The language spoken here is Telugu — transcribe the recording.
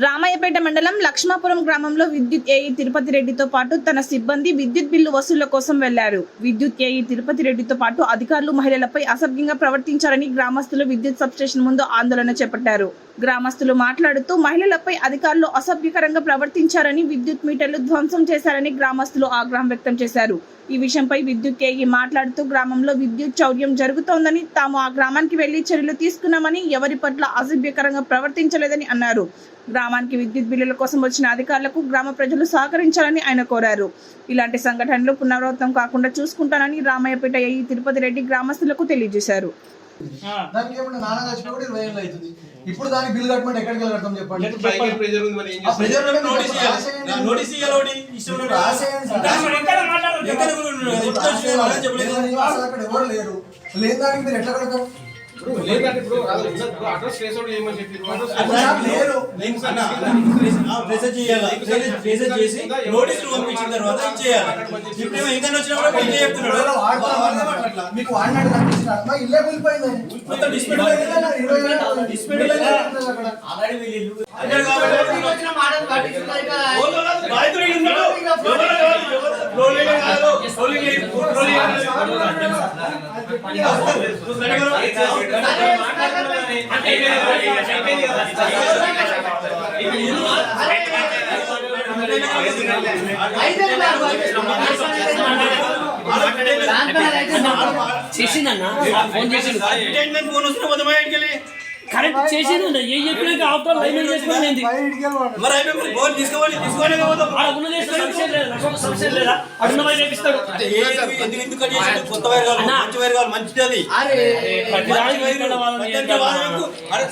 రామాయపేట మండలం లక్ష్మాపురం గ్రామంలో విద్యుత్ ఏఈ తిరుపతి రెడ్డితో పాటు తన సిబ్బంది విద్యుత్ బిల్లు వసూళ్ళ కోసం వెళ్ళారు. విద్యుత్ ఏఈ తిరుపతి రెడ్డితో పాటు అధికారులు మహిళలపై అసభ్యంగా ప్రవర్తించారని గ్రామస్తులు విద్యుత్ సబ్స్టేషన్ ముందు ఆందోళన చేపట్టారు. గ్రామస్తులు మాట్లాడుతూ మహిళలపై అధికారులు అసభ్యకరంగా ప్రవర్తించారని విద్యుత్ మీటర్లు ధ్వంసం చేశారని గ్రామస్తులు ఆగ్రహం వ్యక్తం చేశారు. ఈ విషయంపై విద్యుత్ ఏఈ మాట్లాడుతూ గ్రామంలో విద్యుత్ చౌర్యం జరుగుతోందని తాము ఆ గ్రామానికి వెళ్ళి చర్యలు తీసుకున్నామని ఎవరి పట్ల అసభ్యకరంగా ప్రవర్తించలేదని అన్నారు. గ్రామానికి విద్యుత్ బిల్లుల కోసం వచ్చిన అధికారులకు గ్రామ ప్రజలు సహకరించాలని ఆయన కోరారు. ఇలాంటి సంఘటనలు పునరావృతం కాకుండా చూసుకుంటానని రామయ్యపేట ఏఈ తిరుపతి రెడ్డి గ్రామస్తులకు తెలియజేశారు. దానికి ఏమన్నా నాన్న చచ్చినా కూడా ఇరవై ఏళ్ళు అవుతుంది. ఇప్పుడు దానికి బిల్ కట్టమంటే ఎక్కడికి కడతాం చెప్పండి. అక్కడ ఎవరు లేరు. లేని దానికి మీరు ఎట్లా ఇప్పుడు లేదంటే ఇప్పుడు. ఇప్పుడు అడ్రస్ అవుట్ చేయమని చెప్పారు. చేసి నోటీసులు పంపించిన తర్వాత ఇచ్చేయాలి. ఇప్పుడేమో ఇంకన్నా వచ్చినప్పుడు బిల్ చెప్తున్నాడు. వాళ్ళ. మీకు వాడినట్టు కనిపిస్తున్నా మా ఇల్లే కూలిపోయింది మొత్తం. అన్నాడు కాబట్టి ఓలో కాదు, బాధితుడు ఉన్నాడు. ఎవరో కాదు, ఎవరో. రోలింగ్ కాదు, రోలింగ్ లేదు, రోలింగ్ చేసిందన్న ఫోన్ చేసిండు ఫోన్ వస్తున్న మొదమై కరెక్ట్ చేసిందన్న ఏ చెప్పినాక ఆఫ్టర్ లైన్ వెళ్ళి మరి అయిపోయి ఫోన్ తీసుకోవాలి తీసుకోవాలి ఉన్నది సమస్య లేదా సమస్య లేదా? అడున్న అంటే ఏ ఎందుకు ఎందుకు కట్ చేసాడు? కొత్త వైర్ కావాలి. మంచి వైర్ కావాలి మంచిది అది. అరే